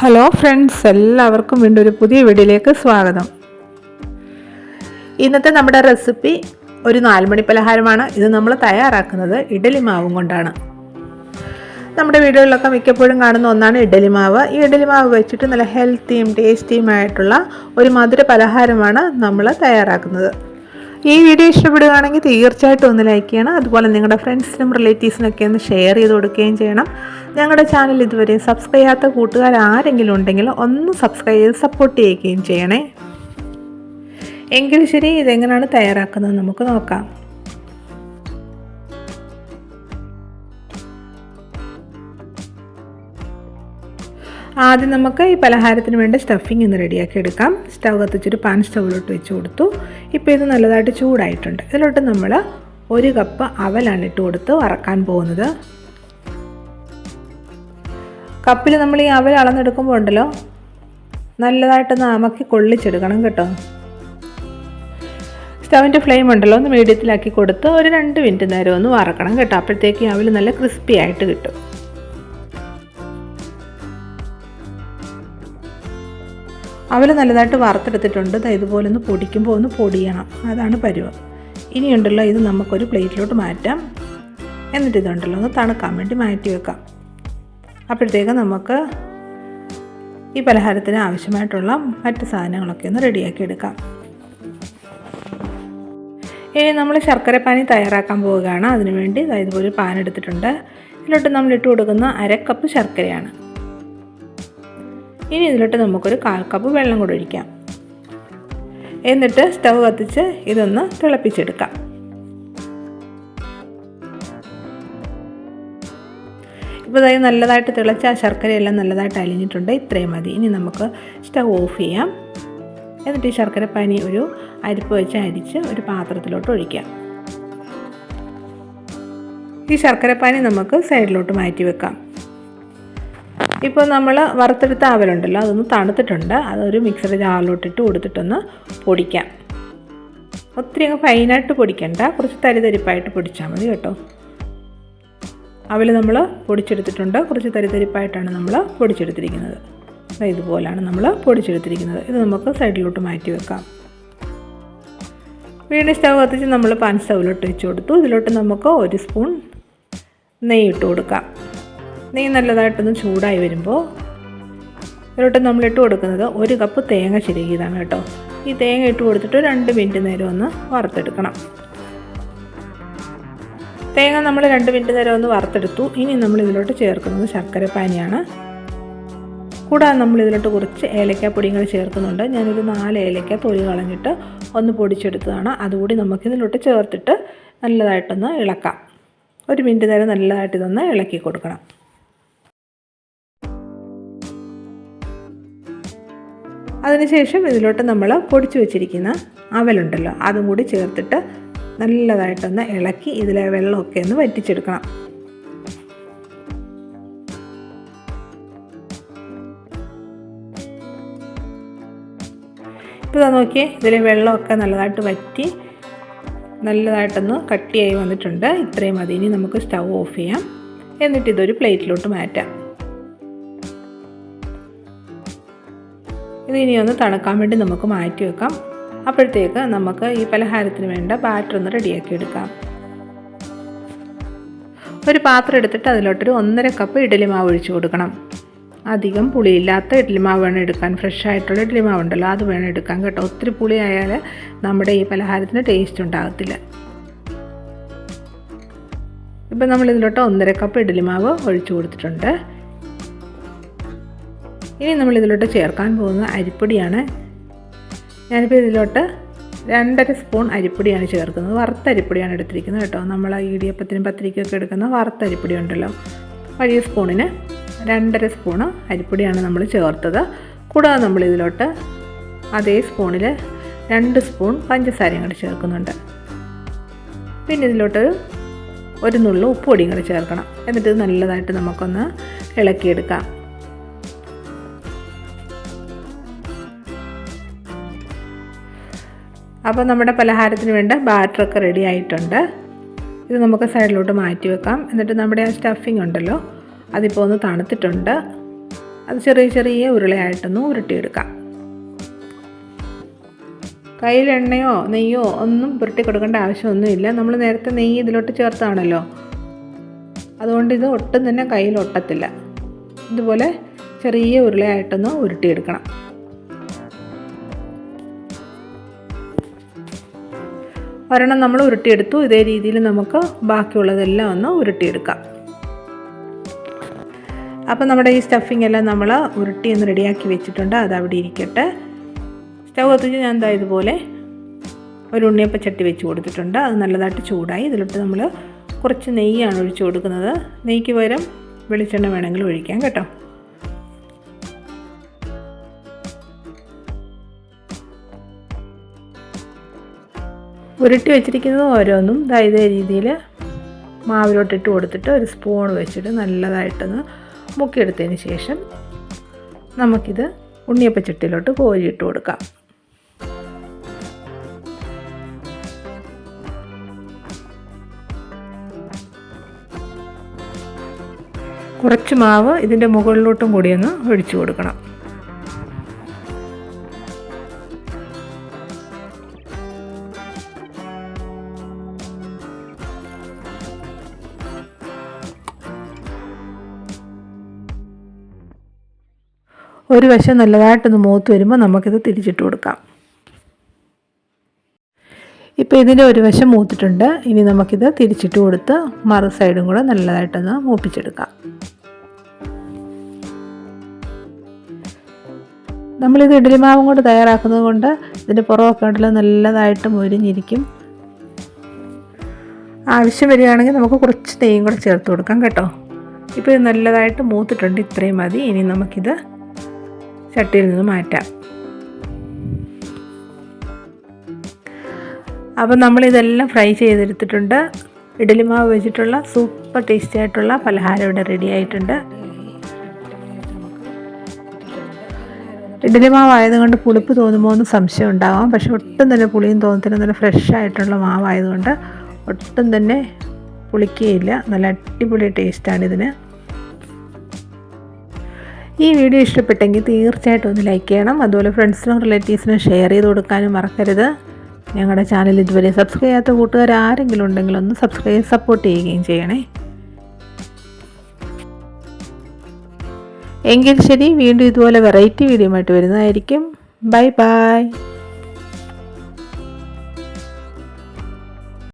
Hello friends എല്ലാവർക്കും വീണ്ടും ഒരു പുതിയ വീഡിയോയിലേക്ക് സ്വാഗതം. ഇന്നത്തെ നമ്മുടെ റെസിപ്പി ഒരു നാലുമണി പലഹാരമാണ്. ഇത് നമ്മൾ തയ്യാറാക്കുന്നത് ഇഡലി മാവും കൊണ്ടാണ്. നമ്മുടെ വീഡിയോയിലൊക്കെ മിക്കപ്പോഴും കാണുന്ന ഒന്നാണ് ഇഡലി മാവ്. ഈ ഇഡലി മാവ് വെച്ചിട്ട് നല്ല ഹെൽത്തിയും ടേസ്റ്റിയുമായിട്ടുള്ള ഒരു മധുര പലഹാരമാണ് നമ്മൾ തയ്യാറാക്കുന്നത്. ഈ വീഡിയോ ഇഷ്ടപ്പെടുകയാണെങ്കിൽ തീർച്ചയായിട്ടും ഒന്ന് ലൈക്ക് ചെയ്യണം. അതുപോലെ നിങ്ങളുടെ ഫ്രണ്ട്സിനും റിലേറ്റീവ്സിനൊക്കെ ഒന്ന് ഷെയർ ചെയ്ത് കൊടുക്കുകയും ചെയ്യണം. ഞങ്ങളുടെ ചാനൽ ഇതുവരെ സബ്സ്ക്രൈബ് ചെയ്യാത്ത കൂട്ടുകാർ ആരെങ്കിലും ഉണ്ടെങ്കിൽ ഒന്ന് സബ്സ്ക്രൈബ് ചെയ്ത് സപ്പോർട്ട് ചെയ്യുകയും ചെയ്യണേ. എങ്കിൽ ശരി ഇതെങ്ങനെയാണ് തയ്യാറാക്കുന്നത് നമുക്ക് നോക്കാം. ആദ്യം നമുക്ക് ഈ പലഹാരത്തിന് വേണ്ട സ്റ്റഫിംഗ് ഒന്ന് റെഡിയാക്കി എടുക്കാം. സ്റ്റൗ കത്തിച്ചൊരു പാൻ സ്റ്റൗവിലോട്ട് വെച്ച് കൊടുത്തു. ഇപ്പോൾ ഇത് നല്ലതായിട്ട് ചൂടായിട്ടുണ്ട്. ഇതിലോട്ട് നമ്മൾ ഒരു കപ്പ് അവലാണ് ഇട്ട് കൊടുത്ത് വറക്കാൻ പോകുന്നത്. കപ്പിൽ നമ്മൾ ഈ അവൽ അളന്നെടുക്കുമ്പോൾ ഉണ്ടല്ലോ നല്ലതായിട്ടൊന്ന് അമക്കി കൊള്ളിച്ചെടുക്കണം കേട്ടോ. സ്റ്റവിന്റെ ഫ്ലെയിം ഉണ്ടല്ലോ ഒന്ന് മീഡിയത്തിലാക്കി കൊടുത്ത് ഒരു രണ്ട് മിനിറ്റ് നേരം ഒന്ന് വറക്കണം കേട്ടോ. അപ്പോഴത്തേക്ക് അവൽ നല്ല ക്രിസ്പി ആയിട്ട് കിട്ടും. അവൽ നല്ലതായിട്ട് വറുത്തെടുത്തിട്ടുണ്ട്. ഇതുപോലെ ഒന്ന് പൊടിക്കുമ്പോൾ ഒന്ന് പൊടിയണം. അതാണ് പരുവം. ഇനിയുണ്ടല്ലോ ഇത് നമുക്കൊരു പ്ലേറ്റിലോട്ട് മാറ്റാം. എന്നിട്ട് ഇതുണ്ടല്ലോ ഒന്ന് തണുക്കാൻ വേണ്ടി മാറ്റി വെക്കാം. അപ്പോഴത്തേക്ക് നമുക്ക് ഈ പലഹാരത്തിന് ആവശ്യമായിട്ടുള്ള മറ്റ് സാധനങ്ങളൊക്കെ ഒന്ന് റെഡിയാക്കി എടുക്കാം. ഇനി നമ്മൾ ശർക്കരപ്പാനി തയ്യാറാക്കാൻ പോവുകയാണ്. അതിനുവേണ്ടി ഇതുപോലെ പാൻ എടുത്തിട്ടുണ്ട്. ഇതിലോട്ട് നമ്മൾ ഇട്ട് കൊടുക്കുന്ന അര കപ്പ് ശർക്കരയാണ്. ഇനി ഇതിലോട്ട് നമുക്കൊരു കാൽ കപ്പ് വെള്ളം കൂടെ ഒഴിക്കാം. എന്നിട്ട് സ്റ്റൗ കത്തിച്ച് ഇതൊന്ന് തിളപ്പിച്ചെടുക്കാം. ഇപ്പോൾ ഇതായി നല്ലതായിട്ട് തിളച്ച ആ ശർക്കരയെല്ലാം നല്ലതായിട്ട് അലിഞ്ഞിട്ടുണ്ട്. ഇത്രയും മതി. ഇനി നമുക്ക് സ്റ്റൗ ഓഫ് ചെയ്യാം. എന്നിട്ട് ഈ ശർക്കര പനി ഒരു അരിപ്പ് വെച്ച് അരിച്ച് ഒരു പാത്രത്തിലോട്ട് ഒഴിക്കാം. ഈ ശർക്കര ശർക്കരപ്പാനി നമുക്ക് സൈഡിലോട്ട് മാറ്റി വെക്കാം. ഇപ്പോൾ നമ്മൾ വറുത്തെടുത്ത അവലുണ്ടല്ലോ അതൊന്ന് തണുത്തിട്ടുണ്ട്. അതൊരു മിക്സറിൽ ജാറിലോട്ടിട്ട് കൊടുത്തിട്ടൊന്ന് പൊടിക്കാം. ഒത്തിരി അങ്ങ് ഫൈനായിട്ട് പൊടിക്കണ്ട. കുറച്ച് തരിതരിപ്പായിട്ട് പൊടിച്ചാൽ മതി കേട്ടോ. അവൽ നമ്മൾ പൊടിച്ചെടുത്തിട്ടുണ്ട്. കുറച്ച് തരിതരിപ്പായിട്ടാണ് നമ്മൾ പൊടിച്ചെടുത്തിരിക്കുന്നത്. ഇതുപോലാണ് നമ്മൾ പൊടിച്ചെടുത്തിരിക്കുന്നത്. ഇത് നമുക്ക് സൈഡിലോട്ട് മാറ്റി വെക്കാം. വീണ്ടും സ്റ്റവ് കത്തിച്ച് നമ്മൾ പാൻ സ്റ്റൗവിലോട്ട് വെച്ച് കൊടുത്തു. ഇതിലോട്ട് നമുക്ക് ഒരു സ്പൂൺ നെയ്യ് ഇട്ട് കൊടുക്കാം. നെയ്യ് നല്ലതായിട്ടൊന്ന് ചൂടായി വരുമ്പോൾ ഇതിലോട്ട് നമ്മളിട്ട് കൊടുക്കുന്നത് ഒരു കപ്പ് തേങ്ങ ചിരകിയതാണ് കേട്ടോ. ഈ തേങ്ങ ഇട്ട് കൊടുത്തിട്ട് രണ്ട് മിനിറ്റ് നേരം ഒന്ന് വറുത്തെടുക്കണം. തേങ്ങ നമ്മൾ രണ്ട് മിനിറ്റ് നേരം ഒന്ന് വറുത്തെടുത്തു. ഇനി നമ്മൾ ഇതിലോട്ട് ചേർക്കുന്നത് ശർക്കരപ്പാനിയാണ്. കൂടാതെ നമ്മൾ ഇതിലോട്ട് കുറച്ച് ഏലക്കാപ്പൊടിയും കൂടി ചേർക്കുന്നുണ്ട്. ഞാനൊരു നാല് ഏലക്ക തൊലി കളഞ്ഞിട്ട് ഒന്ന് പൊടിച്ചെടുത്തതാണ്. അതുകൂടി നമുക്ക് നമുക്കിതിലോട്ട് ചേർത്തിട്ട് നല്ലതായിട്ടൊന്ന് ഇളക്കാം. ഒരു മിനിറ്റ് നേരം നല്ലതായിട്ട് ഇതൊന്ന് ഇളക്കി കൊടുക്കണം. അതിനുശേഷം ഇതിലോട്ട് നമ്മൾ പൊടിച്ചു വെച്ചിരിക്കുന്ന അവലുണ്ടല്ലോ അതും കൂടി ചേർത്തിട്ട് നല്ലതായിട്ടൊന്ന് ഇളക്കി ഇതിലെ വെള്ളമൊക്കെ ഒന്ന് വറ്റിച്ചെടുക്കണം. ഇപ്പോൾ ഇതാ നോക്കിയേ ഇതിലെ വെള്ളമൊക്കെ നല്ലതായിട്ട് വറ്റി നല്ലതായിട്ടൊന്ന് കട്ടിയായി വന്നിട്ടുണ്ട്. ഇത്രയും മതി. ഇനി നമുക്ക് സ്റ്റൗ ഓഫ് ചെയ്യാം. എന്നിട്ട് ഇതൊരു പ്ലേറ്റിലോട്ട് മാറ്റാം. ഇനി ഒന്ന് തണുക്കാൻ വേണ്ടി നമുക്ക് മാറ്റി വെക്കാം. അപ്പോഴത്തേക്ക് നമുക്ക് ഈ പലഹാരത്തിന് വേണ്ട ബാറ്റർ ഒന്ന് റെഡിയാക്കി എടുക്കാം. ഒരു പാത്രം എടുത്തിട്ട് അതിലോട്ടൊരു ഒന്നര കപ്പ് ഇഡലി മാവ് ഒഴിച്ചു കൊടുക്കണം. അധികം പുളിയില്ലാത്ത ഇഡ്ഡലി മാവ് വേണം എടുക്കാൻ. ഫ്രഷ് ആയിട്ടുള്ള ഇഡ്ഡലി മാവ് ഉണ്ടല്ലോ അത് വേണം എടുക്കാൻ കേട്ടോ. ഒത്തിരി പുളി ആയാൽ നമ്മുടെ ഈ പലഹാരത്തിന് ടേസ്റ്റ് ഉണ്ടാകത്തില്ല. ഇപ്പം നമ്മളിതിലോട്ട് ഒന്നര കപ്പ് ഇഡ്ഡലി മാവ് ഒഴിച്ചു കൊടുത്തിട്ടുണ്ട്. ഇനി നമ്മൾ ഇതിലോട്ട് ചേർക്കാൻ പോകുന്ന അരിപ്പൊടിയാണ്. ഞാനിപ്പോൾ ഇതിലോട്ട് രണ്ടര സ്പൂൺ അരിപ്പൊടിയാണ് ചേർക്കുന്നത്. വറുത്ത അരിപ്പൊടിയാണ് എടുത്തിരിക്കുന്നത് കേട്ടോ. നമ്മൾ ഇടിയപ്പത്തിനും പത്തിരിക്കൊക്കെ എടുക്കുന്ന വറുത്ത അരിപ്പൊടി ഉണ്ടല്ലോ. വലിയ സ്പൂണിന് രണ്ടര സ്പൂണ് അരിപ്പൊടിയാണ് നമ്മൾ ചേർത്തത്. കൂടാതെ നമ്മൾ ഇതിലോട്ട് അതേ സ്പൂണിൽ രണ്ട് സ്പൂൺ പഞ്ചസാരയും കൂടി ചേർക്കുന്നുണ്ട്. പിന്നെ ഇതിലോട്ട് ഒരു നുള്ളു ഉപ്പുപൊടിയും കൂടി ചേർക്കണം. എന്നിട്ട് നല്ലതായിട്ട് നമുക്കൊന്ന് ഇളക്കിയെടുക്കാം. അപ്പോൾ നമ്മുടെ പലഹാരത്തിന് വേണ്ട ബാറ്ററൊക്കെ റെഡി ആയിട്ടുണ്ട്. ഇത് നമുക്ക് സൈഡിലോട്ട് മാറ്റി വെക്കാം. എന്നിട്ട് നമ്മുടെ ആ സ്റ്റഫിംഗ് ഉണ്ടല്ലോ അതിപ്പോൾ ഒന്ന് തണുത്തിട്ടുണ്ട്. അത് ചെറിയ ചെറിയ ഉരുളയായിട്ടൊന്ന് ഉരുട്ടിയെടുക്കാം. കയ്യിൽ എണ്ണയോ നെയ്യോ ഒന്നും പുരട്ടി കൊടുക്കേണ്ട ആവശ്യമൊന്നുമില്ല. നമ്മൾ നേരത്തെ നെയ്യ് ഇതിലോട്ട് ചേർത്താണല്ലോ. അതുകൊണ്ട് ഇത് ഒട്ടും തന്നെ കയ്യിൽ ഒട്ടത്തില്ല. ഇതുപോലെ ചെറിയ ഉരുളയായിട്ടൊന്ന് ഉരുട്ടിയെടുക്കണം. ഒരെണ്ണം നമ്മൾ ഉരുട്ടിയെടുത്തു. ഇതേ രീതിയിൽ നമുക്ക് ബാക്കിയുള്ളതെല്ലാം ഒന്ന് ഉരുട്ടിയെടുക്കാം. അപ്പോൾ നമ്മുടെ ഈ സ്റ്റഫിംഗ് എല്ലാം നമ്മൾ ഉരുട്ടി ഒന്ന് റെഡിയാക്കി വെച്ചിട്ടുണ്ട്. അത് അവിടെ ഇരിക്കട്ടെ. സ്റ്റവ് കത്തിച്ച് ഞാൻ എന്താ ഇതുപോലെ ഒരു ഉണ്ണിയപ്പ ചട്ടി വെച്ച് കൊടുത്തിട്ടുണ്ട്. അത് നല്ലതായിട്ട് ചൂടായി. ഇതിലോട്ട് നമ്മൾ കുറച്ച് നെയ്യാണ് ഒഴിച്ചു കൊടുക്കുന്നത്. നെയ്ക്ക് പകരം വെളിച്ചെണ്ണ വേണമെങ്കിൽ ഒഴിക്കാം കേട്ടോ. ഉരുട്ടി വെച്ചിരിക്കുന്നത് ഓരോന്നും ഇതേ രീതിയിൽ മാവിലോട്ടിട്ട് കൊടുത്തിട്ട് ഒരു സ്പൂൺ വെച്ചിട്ട് നല്ലതായിട്ടൊന്ന് മുക്കിയെടുത്തതിന് ശേഷം നമുക്കിത് ഉണ്ണിയപ്പച്ചട്ടിയിലോട്ട് കോരിയിട്ട് കൊടുക്കാം. കുറച്ച് മാവ് ഇതിന്റെ മുകളിലോട്ടും കൂടിയൊന്ന് ഒഴിച്ചു കൊടുക്കണം. ഒരു വശം നല്ലതായിട്ടൊന്ന് മൂത്ത് വരുമ്പോൾ നമുക്കിത് തിരിച്ചിട്ട് കൊടുക്കാം. ഇപ്പോൾ ഇതിന്റെ ഒരു വശം മൂത്തിട്ടുണ്ട്. ഇനി നമുക്കിത് തിരിച്ചിട്ട് കൊടുത്ത് മറു സൈഡും കൂടെ നല്ലതായിട്ടൊന്ന് മൂപ്പിച്ചെടുക്കാം. നമ്മളിത് ഇഡലിമാവും കൊണ്ട് തയ്യാറാക്കുന്നത് കൊണ്ട് ഇതിന്റെ പുറമൊക്കെ ഉണ്ടല്ലോ നല്ലതായിട്ട് മുരിഞ്ഞിരിക്കും. ആവശ്യം വരികയാണെങ്കിൽ നമുക്ക് കുറച്ച് നെയ്യും കൂടെ ചേർത്ത് കൊടുക്കാം കേട്ടോ. ഇപ്പോൾ ഇത് നല്ലതായിട്ട് മൂത്തിട്ടുണ്ട്. ഇത്രയും മതി. ഇനി നമുക്കിത് ചട്ടിയിൽ നിന്ന് മാറ്റാം. അപ്പം നമ്മളിതെല്ലാം ഫ്രൈ ചെയ്തെടുത്തിട്ടുണ്ട്. ഇഡലി മാവ് വെച്ചിട്ടുള്ള സൂപ്പർ ടേസ്റ്റി ആയിട്ടുള്ള പലഹാരം ഇവിടെ റെഡി ആയിട്ടുണ്ട്. ഇഡലി മാവ് ആയതുകൊണ്ട് പുളിപ്പ് തോന്നുമോ എന്ന് സംശയം ഉണ്ടാവാം. പക്ഷെ ഒട്ടും തന്നെ പുളിയും തോന്നത്തില്ല. നല്ല ഫ്രഷ് ആയിട്ടുള്ള മാവായതുകൊണ്ട് ഒട്ടും തന്നെ പുളിക്കുകയില്ല നല്ല അടിപൊളി ടേസ്റ്റാണ് ഇതിന്. ഈ വീഡിയോ ഇഷ്ടപ്പെട്ടെങ്കിൽ തീർച്ചയായിട്ടും ഒന്ന് ലൈക്ക് ചെയ്യണം. അതുപോലെ ഫ്രണ്ട്സിനും റിലേറ്റീവ്സിനും ഷെയർ ചെയ്ത് കൊടുക്കാനും മറക്കരുത്. ഞങ്ങളുടെ ചാനൽ ഇതുവരെ സബ്സ്ക്രൈബ് ചെയ്യാത്ത കൂട്ടുകാർ ആരെങ്കിലും ഉണ്ടെങ്കിൽ ഒന്ന് സബ്സ്ക്രൈബ് സപ്പോർട്ട് ചെയ്യുകയും ചെയ്യണേ. എങ്കിൽ ശരി വീണ്ടും ഇതുപോലെ വെറൈറ്റി വീഡിയോ ആയിട്ട് വരുന്നതായിരിക്കും. Bye bye